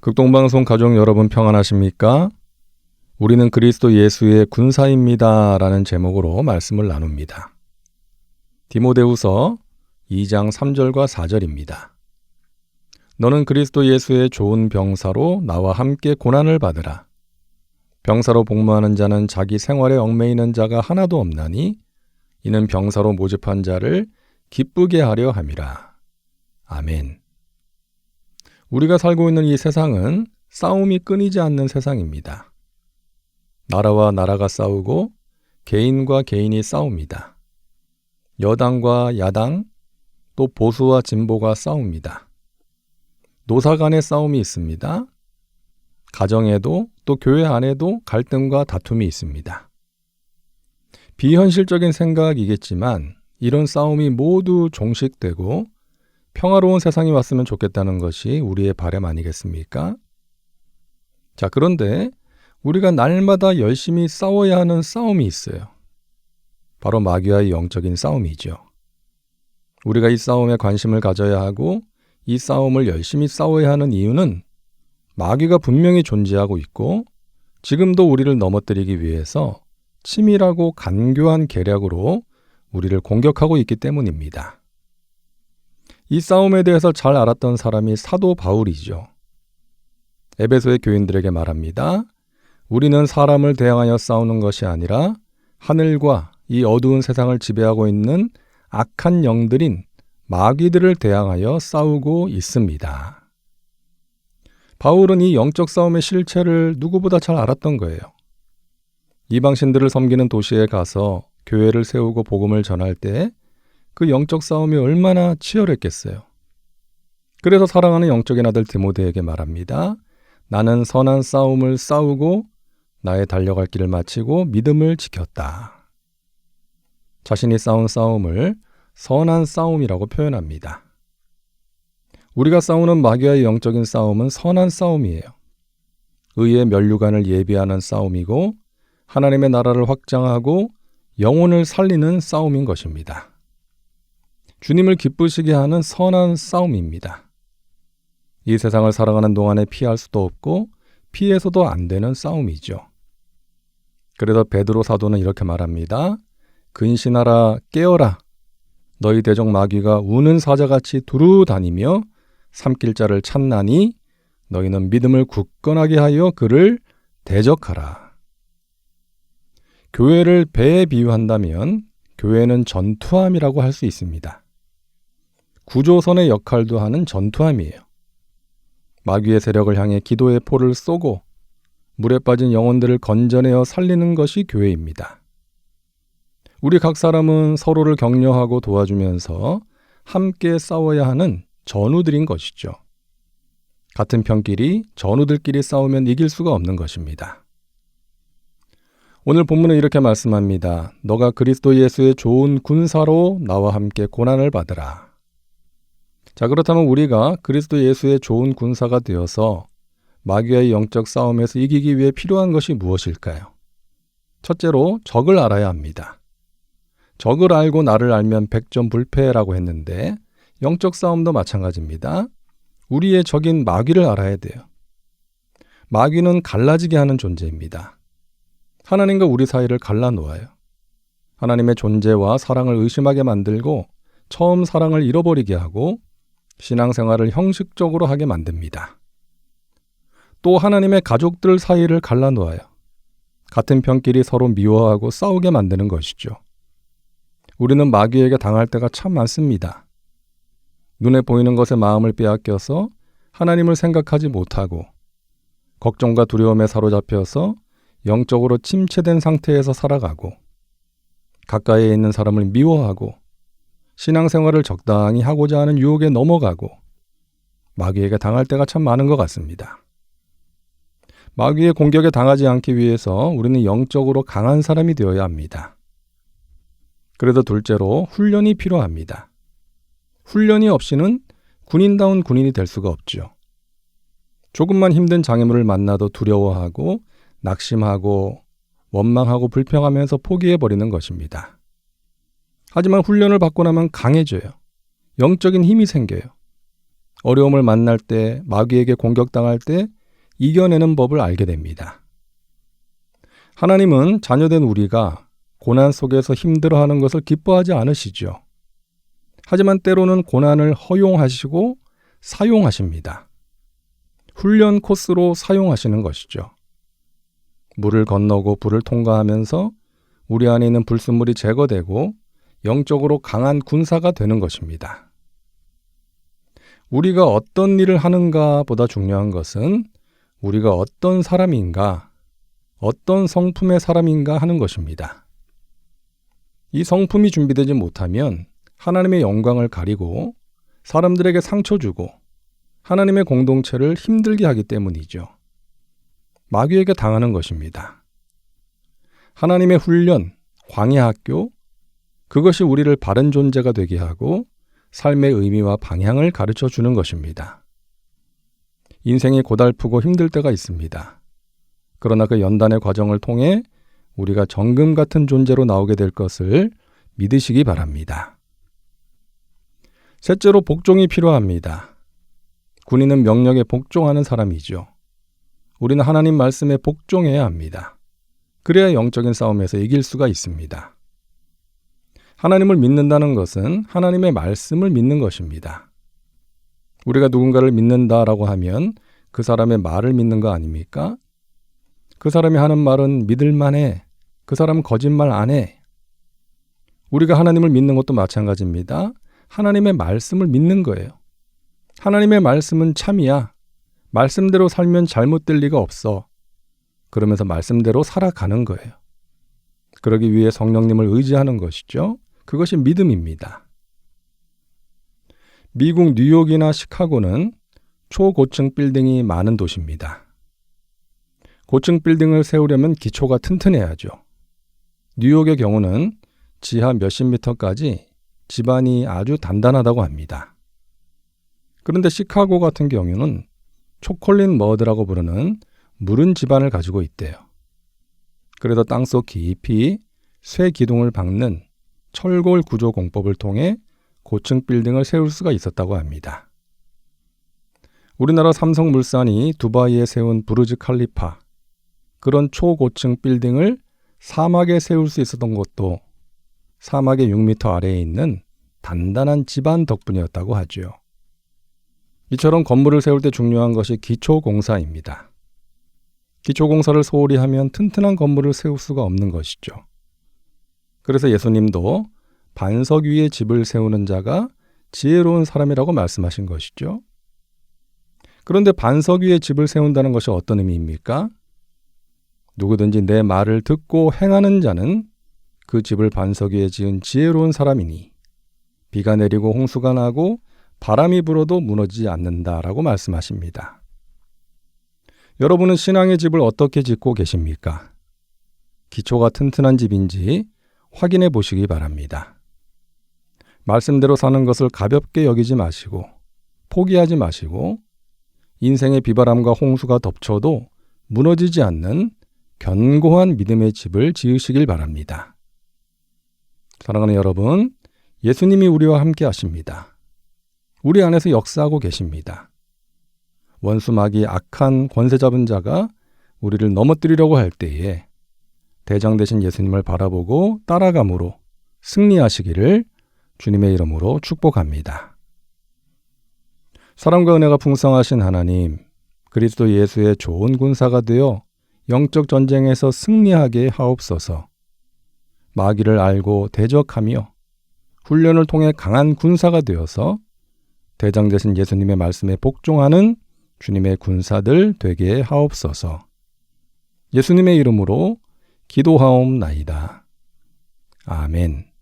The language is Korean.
극동방송 가족 여러분 평안하십니까? 우리는 그리스도 예수의 군사입니다. 라는 제목으로 말씀을 나눕니다. 디모데후서 2장 3절과 4절입니다. 너는 그리스도 예수의 좋은 병사로 나와 함께 고난을 받으라. 병사로 복무하는 자는 자기 생활에 얽매이는 자가 하나도 없나니 이는 병사로 모집한 자를 기쁘게 하려 함이라. 아멘. 우리가 살고 있는 이 세상은 싸움이 끊이지 않는 세상입니다. 나라와 나라가 싸우고 개인과 개인이 싸웁니다. 여당과 야당, 또 보수와 진보가 싸웁니다. 노사 간의 싸움이 있습니다. 가정에도 또 교회 안에도 갈등과 다툼이 있습니다. 비현실적인 생각이겠지만 이런 싸움이 모두 종식되고 평화로운 세상이 왔으면 좋겠다는 것이 우리의 바람 아니겠습니까? 자, 그런데 우리가 날마다 열심히 싸워야 하는 싸움이 있어요. 바로 마귀와의 영적인 싸움이죠. 우리가 이 싸움에 관심을 가져야 하고 이 싸움을 열심히 싸워야 하는 이유는 마귀가 분명히 존재하고 있고 지금도 우리를 넘어뜨리기 위해서 치밀하고 간교한 계략으로 우리를 공격하고 있기 때문입니다. 이 싸움에 대해서 잘 알았던 사람이 사도 바울이죠. 에베소의 교인들에게 말합니다. 우리는 사람을 대항하여 싸우는 것이 아니라 하늘과 이 어두운 세상을 지배하고 있는 악한 영들인 마귀들을 대항하여 싸우고 있습니다. 바울은 이 영적 싸움의 실체를 누구보다 잘 알았던 거예요. 이방신들을 섬기는 도시에 가서 교회를 세우고 복음을 전할 때 그 영적 싸움이 얼마나 치열했겠어요. 그래서 사랑하는 영적인 아들 디모데에게 말합니다. 나는 선한 싸움을 싸우고 나의 달려갈 길을 마치고 믿음을 지켰다. 자신이 싸운 싸움을 선한 싸움이라고 표현합니다. 우리가 싸우는 마귀와의 영적인 싸움은 선한 싸움이에요. 의의 면류관을 예비하는 싸움이고 하나님의 나라를 확장하고 영혼을 살리는 싸움인 것입니다. 주님을 기쁘시게 하는 선한 싸움입니다. 이 세상을 살아가는 동안에 피할 수도 없고 피해서도 안 되는 싸움이죠. 그래서 베드로 사도는 이렇게 말합니다. 근신하라 깨어라 너희 대적 마귀가 우는 사자같이 두루 다니며 삼킬 자를 찾나니 너희는 믿음을 굳건하게 하여 그를 대적하라. 교회를 배에 비유한다면 교회는 전투함이라고 할 수 있습니다. 구조선의 역할도 하는 전투함이에요. 마귀의 세력을 향해 기도의 포를 쏘고 물에 빠진 영혼들을 건져내어 살리는 것이 교회입니다. 우리 각 사람은 서로를 격려하고 도와주면서 함께 싸워야 하는 전우들인 것이죠. 같은 편끼리 전우들끼리 싸우면 이길 수가 없는 것입니다. 오늘 본문은 이렇게 말씀합니다. 너가 그리스도 예수의 좋은 군사로 나와 함께 고난을 받으라. 자, 그렇다면 우리가 그리스도 예수의 좋은 군사가 되어서 마귀와의 영적 싸움에서 이기기 위해 필요한 것이 무엇일까요? 첫째로 적을 알아야 합니다. 적을 알고 나를 알면 백전 불패라고 했는데 영적 싸움도 마찬가지입니다. 우리의 적인 마귀를 알아야 돼요. 마귀는 갈라지게 하는 존재입니다. 하나님과 우리 사이를 갈라놓아요. 하나님의 존재와 사랑을 의심하게 만들고 처음 사랑을 잃어버리게 하고 신앙생활을 형식적으로 하게 만듭니다. 또 하나님의 가족들 사이를 갈라놓아요. 같은 편끼리 서로 미워하고 싸우게 만드는 것이죠. 우리는 마귀에게 당할 때가 참 많습니다. 눈에 보이는 것에 마음을 빼앗겨서 하나님을 생각하지 못하고 걱정과 두려움에 사로잡혀서 영적으로 침체된 상태에서 살아가고 가까이에 있는 사람을 미워하고 신앙생활을 적당히 하고자 하는 유혹에 넘어가고 마귀에게 당할 때가 참 많은 것 같습니다. 마귀의 공격에 당하지 않기 위해서 우리는 영적으로 강한 사람이 되어야 합니다. 그래도 둘째로 훈련이 필요합니다. 훈련이 없이는 군인다운 군인이 될 수가 없죠. 조금만 힘든 장애물을 만나도 두려워하고 낙심하고 원망하고 불평하면서 포기해버리는 것입니다. 하지만 훈련을 받고 나면 강해져요. 영적인 힘이 생겨요. 어려움을 만날 때, 마귀에게 공격당할 때 이겨내는 법을 알게 됩니다. 하나님은 자녀된 우리가 고난 속에서 힘들어하는 것을 기뻐하지 않으시죠. 하지만 때로는 고난을 허용하시고 사용하십니다. 훈련 코스로 사용하시는 것이죠. 물을 건너고 불을 통과하면서 우리 안에 있는 불순물이 제거되고 영적으로 강한 군사가 되는 것입니다. 우리가 어떤 일을 하는가 보다 중요한 것은 우리가 어떤 사람인가, 어떤 성품의 사람인가 하는 것입니다. 이 성품이 준비되지 못하면 하나님의 영광을 가리고 사람들에게 상처 주고 하나님의 공동체를 힘들게 하기 때문이죠. 마귀에게 당하는 것입니다. 하나님의 훈련, 광야 학교, 그것이 우리를 바른 존재가 되게 하고 삶의 의미와 방향을 가르쳐 주는 것입니다. 인생이 고달프고 힘들 때가 있습니다. 그러나 그 연단의 과정을 통해 우리가 정금 같은 존재로 나오게 될 것을 믿으시기 바랍니다. 셋째로 복종이 필요합니다. 군인은 명령에 복종하는 사람이죠. 우리는 하나님 말씀에 복종해야 합니다. 그래야 영적인 싸움에서 이길 수가 있습니다. 하나님을 믿는다는 것은 하나님의 말씀을 믿는 것입니다. 우리가 누군가를 믿는다라고 하면 그 사람의 말을 믿는 거 아닙니까? 그 사람이 하는 말은 믿을만해. 그 사람은 거짓말 안 해. 우리가 하나님을 믿는 것도 마찬가지입니다. 하나님의 말씀을 믿는 거예요. 하나님의 말씀은 참이야. 말씀대로 살면 잘못될 리가 없어. 그러면서 말씀대로 살아가는 거예요. 그러기 위해 성령님을 의지하는 것이죠. 그것이 믿음입니다. 미국 뉴욕이나 시카고는 초고층 빌딩이 많은 도시입니다. 고층 빌딩을 세우려면 기초가 튼튼해야죠. 뉴욕의 경우는 지하 몇십 미터까지 집안이 아주 단단하다고 합니다. 그런데 시카고 같은 경우는 초콜릿 머드라고 부르는 물은 집안을 가지고 있대요. 그래서 땅속 깊이 쇠 기둥을 박는 철골 구조 공법을 통해 고층 빌딩을 세울 수가 있었다고 합니다. 우리나라 삼성물산이 두바이에 세운 부르즈 칼리파 그런 초고층 빌딩을 사막에 세울 수 있었던 것도 사막의 6미터 아래에 있는 단단한 집안 덕분이었다고 하지요. 이처럼 건물을 세울 때 중요한 것이 기초공사입니다. 기초공사를 소홀히 하면 튼튼한 건물을 세울 수가 없는 것이죠. 그래서 예수님도 반석 위에 집을 세우는 자가 지혜로운 사람이라고 말씀하신 것이죠. 그런데 반석 위에 집을 세운다는 것이 어떤 의미입니까? 누구든지 내 말을 듣고 행하는 자는 그 집을 반석 위에 지은 지혜로운 사람이니 비가 내리고 홍수가 나고 바람이 불어도 무너지지 않는다라고 말씀하십니다. 여러분은 신앙의 집을 어떻게 짓고 계십니까? 기초가 튼튼한 집인지 확인해 보시기 바랍니다. 말씀대로 사는 것을 가볍게 여기지 마시고 포기하지 마시고 인생의 비바람과 홍수가 덮쳐도 무너지지 않는 견고한 믿음의 집을 지으시길 바랍니다. 사랑하는 여러분, 예수님이 우리와 함께 하십니다. 우리 안에서 역사하고 계십니다. 원수막이 악한 권세 잡은 자가 우리를 넘어뜨리려고 할 때에 대장 되신 예수님을 바라보고 따라감으로 승리하시기를 주님의 이름으로 축복합니다. 사랑과 은혜가 풍성하신 하나님, 그리스도 예수의 좋은 군사가 되어 영적 전쟁에서 승리하게 하옵소서. 마귀를 알고 대적하며 훈련을 통해 강한 군사가 되어서 대장 되신 예수님의 말씀에 복종하는 주님의 군사들 되게 하옵소서. 예수님의 이름으로 기도하옵나이다. 아멘.